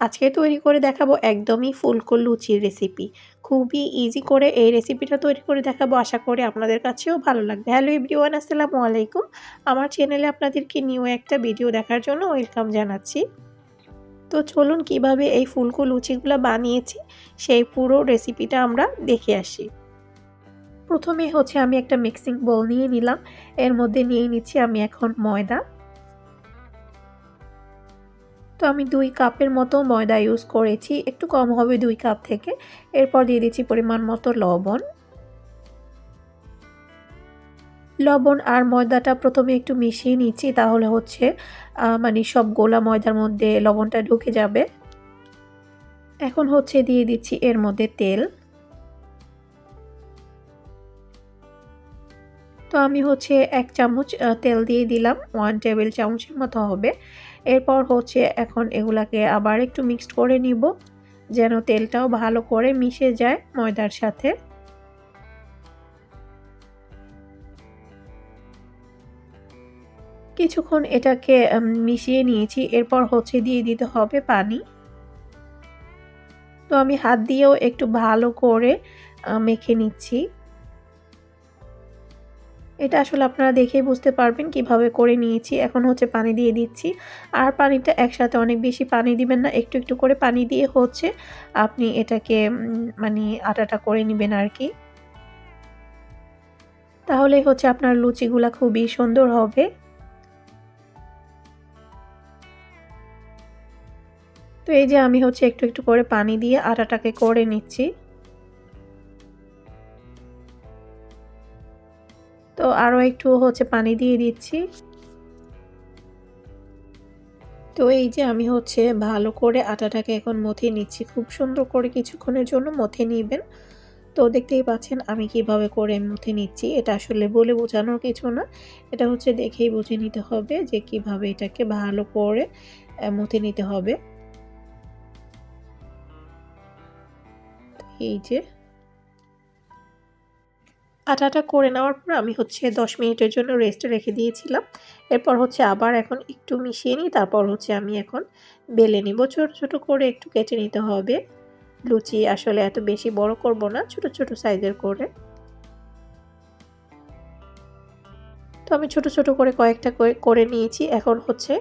আজকে তৈরি করে দেখাবো একদমই ফুলকো লুচির রেসিপি খুবই ইজি করে এই রেসিপিটা তৈরি করে দেখাবো, আশা করি আপনাদের কাছেও ভালো লাগবে। হ্যালো এভরিওয়ান আসসালামু আলাইকুম। আমার চ্যানেলে আপনাদেরকে নিউ একটা ভিডিও দেখার জন্য ওয়েলকাম জানাচ্ছি। তো চলুন কীভাবে এই ফুলকো লুচিগুলো বানিয়েছি, সেই পুরো রেসিপিটা আমরা দেখে আসি। প্রথমে হচ্ছে আমি একটা মিক্সিং বোল নিয়ে নিলাম। এর মধ্যে নিয়ে নিচ্ছি আমি এখন ময়দা। তো আমি দুই কাপের মতো ময়দা ইউজ করেছি। একটু কম হবে দুই কাপ থেকে। এরপর দিয়ে দিচ্ছি পরিমাণ মতো লবণ। লবণ আর ময়দাটা প্রথমে একটু মিশিয়ে নিচ্ছি, তাহলে হচ্ছে মানে সব গোলা ময়দার মধ্যে লবণটা ঢুকে যাবে। এখন হচ্ছে দিয়ে দিচ্ছি এর মধ্যে তেল। তো আমি হচ্ছে এক চামচ তেল দিয়ে দিলাম। ওয়ান টেবিল চামচের মতো হবে। এরপর হচ্ছে এখন এগুলাকে আবার একটু মিক্সড করে নিব, যেন তেলটাও ভালো করে মিশে যায় ময়দার সাথে। কিছুক্ষণ এটাকে মিশিয়ে নিয়েছি, এরপর হচ্ছে দিয়ে দিতে হবে পানি। তো আমি হাত দিয়েও একটু ভালো করে মেখে নিচ্ছি। এটা আসলে আপনারা দেখেই বুঝতে পারবেন কীভাবে করে নিয়েছি। এখন হচ্ছে পানি দিয়ে দিচ্ছি। আর পানিটা একসাথে অনেক বেশি পানি দিবেন না, একটু একটু করে পানি দিয়ে হচ্ছে আপনি এটাকে মানে আটাটা করে নেবেন আর কি তাহলে হচ্ছে আপনার লুচিগুলা খুবই সুন্দর হবে। তো এই যে আমি হচ্ছে একটু একটু করে পানি দিয়ে আটাটাকে করে নিচ্ছি। তো আরও একটু হচ্ছে পানি দিয়ে দিচ্ছি। তো এই যে আমি হচ্ছে ভালো করে আটাটাকে এখন মথে নিচ্ছি। খুব সুন্দর করে কিছুক্ষণের জন্য মথে নিবেন। তো দেখতেই পাচ্ছেন আমি কীভাবে করে মথে নিচ্ছি। এটা আসলে বলে বোঝানোর কিছু না। এটা হচ্ছে দেখেই বুঝে নিতে হবে যে কীভাবে এটাকে ভালো করে মথে নিতে হবে। এই যে আটাটা করে নেওয়ার পর আমি হচ্ছে দশ মিনিটের জন্য রেস্টে রেখে দিয়েছিলাম। এরপর হচ্ছে আবার এখন একটু মিশিয়ে নিই, তারপর হচ্ছে আমি এখন বেলে নিব। ছোটো ছোটো করে একটু কেটে নিতে হবে। লুচি আসলে এত বেশি বড় করব না, ছোট ছোট সাইজের করে। তো আমি ছোট ছোট করে কয়েকটা করে নিয়েছি। এখন হচ্ছে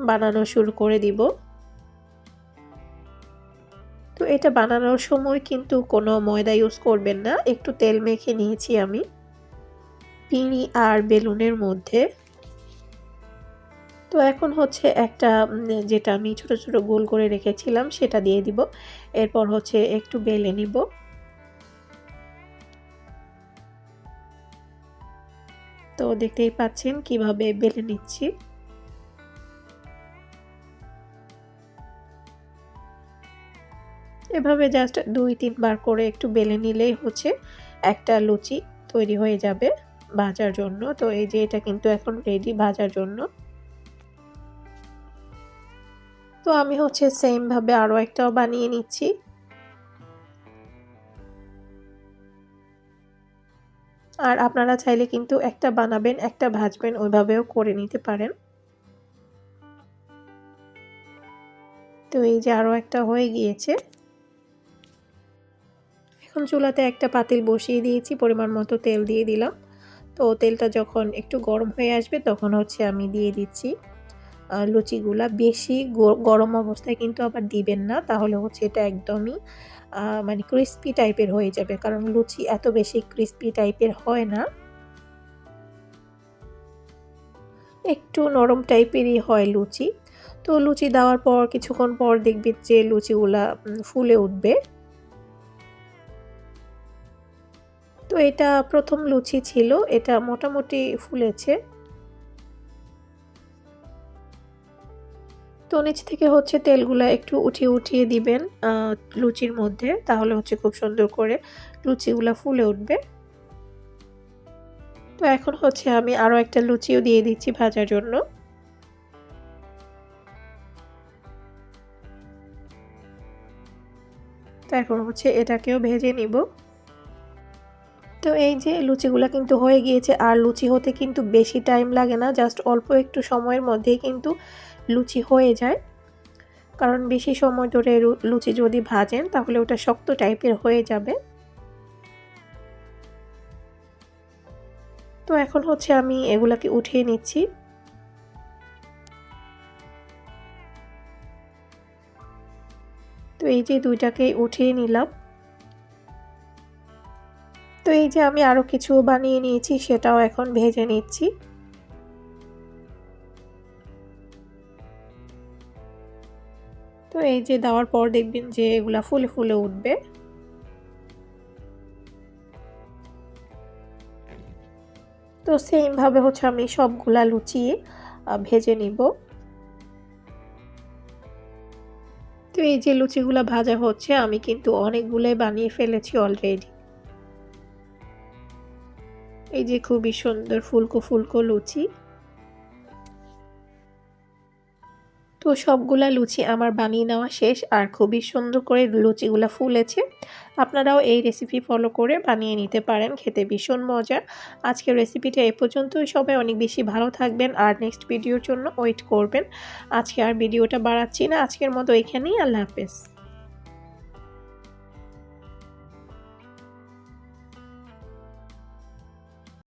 বানানো শুরু করে দিব। এটা বানানোর সময় কিন্তু কোনো ময়দা ইউজ করবেন না। একটু তেল মেখে নিয়েছি আমি। পিঁড়ি আর বেলুনের মধ্যে। তো এখন হচ্ছে একটা যেটা আমি ছোট ছোট গোল করে রেখেছিলাম, সেটা দিয়ে দিব। এরপর হচ্ছে একটু বেলে নিব। তো দেখতেই পাচ্ছেন কীভাবে বেলে নিচ্ছি। এভাবে জাস্ট দুই তিনবার করে একটু বেলে নিলেই হচ্ছে একটা লুচি তৈরি হয়ে যাবে ভাজার জন্য। তো এই যে এটা কিন্তু এখন রেডি ভাজার জন্য। তো আমি হচ্ছে সেমভাবে আরও একটাও বানিয়ে নিচ্ছি। আর আপনারা চাইলে কিন্তু একটা বানাবেন, একটা ভাজবেন, ওইভাবেও করে নিতে পারেন। তো এই যে আরও একটা হয়ে গিয়েছে। এখন চুলাতে একটা পাতিল বসিয়ে দিয়েছি, পরিমাণ মতো তেল দিয়ে দিলাম। তো তেলটা যখন একটু গরম হয়ে আসবে তখন হচ্ছে আমি দিয়ে দিচ্ছি লুচিগুলা। বেশি গরম অবস্থায় কিন্তু আবার দিবেন না, তাহলে হচ্ছে এটা একদমই মানে ক্রিস্পি টাইপের হয়ে যাবে। কারণ লুচি এত বেশি ক্রিস্পি টাইপের হয় না। একটু নরম টাইপেরই হয় লুচি। তো লুচি দেওয়ার পর, কিছুক্ষণ পর দেখবেন যে লুচিগুলা ফুলে উঠবে। তো এটা প্রথম লুচি ছিল, এটা মোটামুটি ফুলেছে। তো নিচ থেকে হচ্ছে তেলগুলা একটু উঠিয়ে উঠিয়ে দিবেন লুচির মধ্যে, তাহলে হচ্ছে খুব সুন্দর করে লুচিগুলা ফুলে উঠবে। তো এখন হচ্ছে আমি আরও একটা লুচিও দিয়ে দিচ্ছি ভাজার জন্য। তো এখন হচ্ছে এটাকেও ভেজে নিব। তো এই যে লুচিগুলো কিন্তু হয়ে গিয়েছে, আর লুচি হতে কিন্তু বেশি টাইম লাগে না জাস্ট অল্প একটু সময়ের মধ্যেই কিন্তু লুচি হয়ে যায়। কারণ বেশি সময় ধরে লুচি যদি ভাজেন, তাহলে ওটা শক্ত টাইপের হয়ে যাবে। তো এখন হচ্ছে আমি এগুলাকে উঠিয়ে নিচ্ছি। তো এই যে দুইটাকে উঠিয়ে নিলাম। তো এই যে আমি আরও কিছু বানিয়ে নিয়েছি, সেটাও এখন ভেজে নিচ্ছি। তো এই যে দেওয়ার পর দেখবেন যে এগুলা ফুলে ফুলে উঠবে। তো সেমভাবে হচ্ছে আমি সবগুলা লুচিয়ে ভেজে নিব। তো এই যে লুচিগুলা ভাজা হচ্ছে, আমি কিন্তু অনেকগুলোই বানিয়ে ফেলেছি অলরেডি এই যে খুবই সুন্দর ফুলকো ফুলকো লুচি। তো সবগুলা লুচি আমার বানিয়ে নেওয়া শেষ, আর খুবই সুন্দর করে লুচিগুলা ফুলেছে। আপনারাও এই রেসিপি ফলো করে বানিয়ে নিতে পারেন, খেতে ভীষণ মজা আজকের রেসিপিটা এ পর্যন্তই। সবাই অনেক বেশি ভালো থাকবেন, আর নেক্সট ভিডিওর জন্য ওয়েট করবেন। আজকে আর ভিডিওটা বাড়াচ্ছি না। আজকের মতো এখানেই, আল্লাহ হাফেজ।